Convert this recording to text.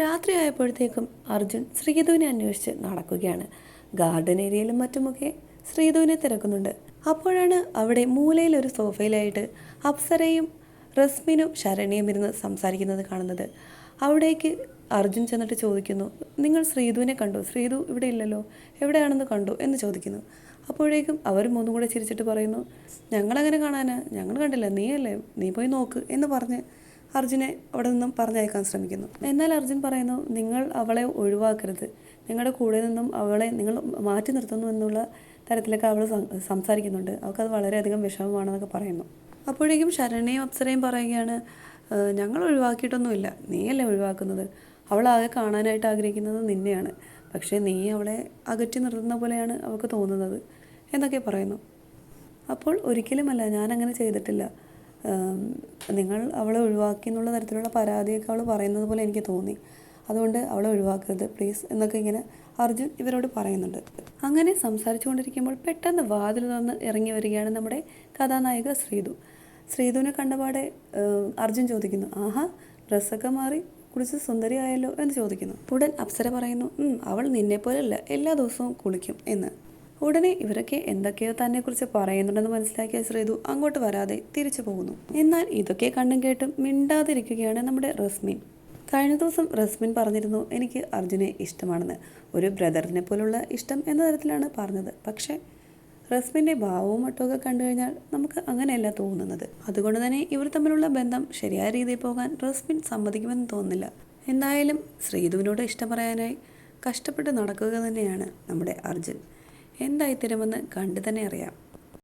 രാത്രി ആയപ്പോഴത്തേക്കും അർജുൻ ശ്രീധുവിനെ അന്വേഷിച്ച് നടക്കുകയാണ്. ഗാർഡൻ ഏരിയയിലും മറ്റുമൊക്കെ ശ്രീധുവിനെ തിരക്കുന്നുണ്ട്. അപ്പോഴാണ് അവിടെ മൂലയിൽ ഒരു സോഫയിലായിട്ട് അപ്സരയും റസ്മിനും ശരണ്യയും ഇരുന്ന് സംസാരിക്കുന്നത് കാണുന്നത്. അവിടേക്ക് അർജുൻ ചെന്നിട്ട് ചോദിക്കുന്നു നിങ്ങൾ ശ്രീധുവിനെ കണ്ടു? ശ്രീധു ഇവിടെ ഇല്ലല്ലോ. എവിടെയാണെന്ന് കണ്ടു? എന്ന് ചോദിക്കുന്നു. അപ്പോഴേക്കും അവർ മൂന്നും കൂടെ ചിരിച്ചിട്ട് പറയുന്നു ഞങ്ങളങ്ങനെ കാണാനാ? ഞങ്ങൾ കണ്ടില്ല. നീയല്ലേ? നീ പോയി നോക്ക് എന്ന് പറഞ്ഞ് അർജുനെ അവിടെ നിന്നും പറഞ്ഞയക്കാൻ ശ്രമിക്കുന്നു. എന്നാൽ അർജുൻ പറയുന്നു നിങ്ങൾ അവളെ ഒഴിവാക്കരുത്. നിങ്ങളുടെ കൂടെ നിന്നും അവളെ നിങ്ങൾ മാറ്റി നിർത്തുന്നു എന്നുള്ള തരത്തിലൊക്കെ അവൾ സംസാരിക്കുന്നുണ്ട്. അവൾക്കത് വളരെയധികം വിഷമമാണെന്നൊക്കെ പറയുന്നു. അപ്പോഴേക്കും ശരണയും അപ്സരയും പറയുകയാണ് "ഏഹ്, ഞങ്ങൾ ഒഴിവാക്കിയിട്ടൊന്നുമില്ല. നീയല്ലേ ഒഴിവാക്കുന്നത്? അവളാകെ കാണാനായിട്ട് ആഗ്രഹിക്കുന്നത് നിന്നെയാണ്. പക്ഷേ നീ അവളെ അകറ്റി നിർത്തുന്ന പോലെയാണ് അവൾക്ക് തോന്നുന്നത്. എന്നൊക്കെ പറയുന്നു. അപ്പോൾ ഒരിക്കലുമല്ല ഞാൻ അങ്ങനെ ചെയ്തിട്ടില്ല. നിങ്ങൾ അവളെ ഒഴിവാക്കി എന്നുള്ള തരത്തിലുള്ള പരാതിയൊക്കെ അവൾ പറയുന്നത് പോലെ എനിക്ക് തോന്നി. അതുകൊണ്ട് അവളെ ഒഴിവാക്കരുത് പ്ലീസ് എന്നൊക്കെ ഇങ്ങനെ അർജുൻ ഇവരോട് പറയുന്നുണ്ട്. അങ്ങനെ സംസാരിച്ചു കൊണ്ടിരിക്കുമ്പോൾ പെട്ടെന്ന് വാതിൽ തുറന്ന് ഇറങ്ങി വരികയാണ് നമ്മുടെ കഥാനായിക ശ്രീതു. ശ്രീതുവിനെ കണ്ടപാടെ അർജുൻ ചോദിക്കുന്നു ആഹാ ഡ്രസ്സൊക്കെ മാറി കുളിച്ച് സുന്ദരിയായല്ലോ എന്ന് ചോദിക്കുന്നു. ഉടൻ അപ്സര പറയുന്നു "ഉം, അവൾ നിന്നെപ്പോലല്ല എല്ലാ ദിവസവും കുളിക്കും എന്ന്. ഉടനെ ഇവരൊക്കെ എന്തൊക്കെയോ തന്നെക്കുറിച്ച് പറയുന്നുണ്ടെന്ന് മനസ്സിലാക്കിയ ശ്രീതു അങ്ങോട്ട് വരാതെ തിരിച്ചു പോകുന്നു. എന്നാൽ ഇതൊക്കെ കണ്ടും കേട്ടും മിണ്ടാതിരിക്കുകയാണ് നമ്മുടെ റസ്മിൻ. കഴിഞ്ഞ ദിവസം റസ്മിൻ പറഞ്ഞിരുന്നു എനിക്ക് അർജുനെ ഇഷ്ടമാണെന്ന്. ഒരു ബ്രദറിനെ പോലുള്ള ഇഷ്ടം എന്ന തരത്തിലാണ് പറഞ്ഞത്. പക്ഷേ റസ്മിന്റെ ഭാവവും മട്ടുമൊക്കെ കണ്ടു കഴിഞ്ഞാൽ നമുക്ക് അങ്ങനെയല്ല തോന്നുന്നത്. അതുകൊണ്ട് തന്നെ ഇവർ തമ്മിലുള്ള ബന്ധം ശരിയായ രീതിയിൽ പോകാൻ റസ്മിൻ സമ്മതിക്കുമെന്ന് തോന്നുന്നില്ല. എന്തായാലും ശ്രീധുവിനോട് ഇഷ്ടം പറയാനായി കഷ്ടപ്പെട്ട് നടക്കുക തന്നെയാണ് നമ്മുടെ അർജുൻ. എന്തായിത്തീരുമെന്ന് കണ്ടു തന്നെ അറിയാം.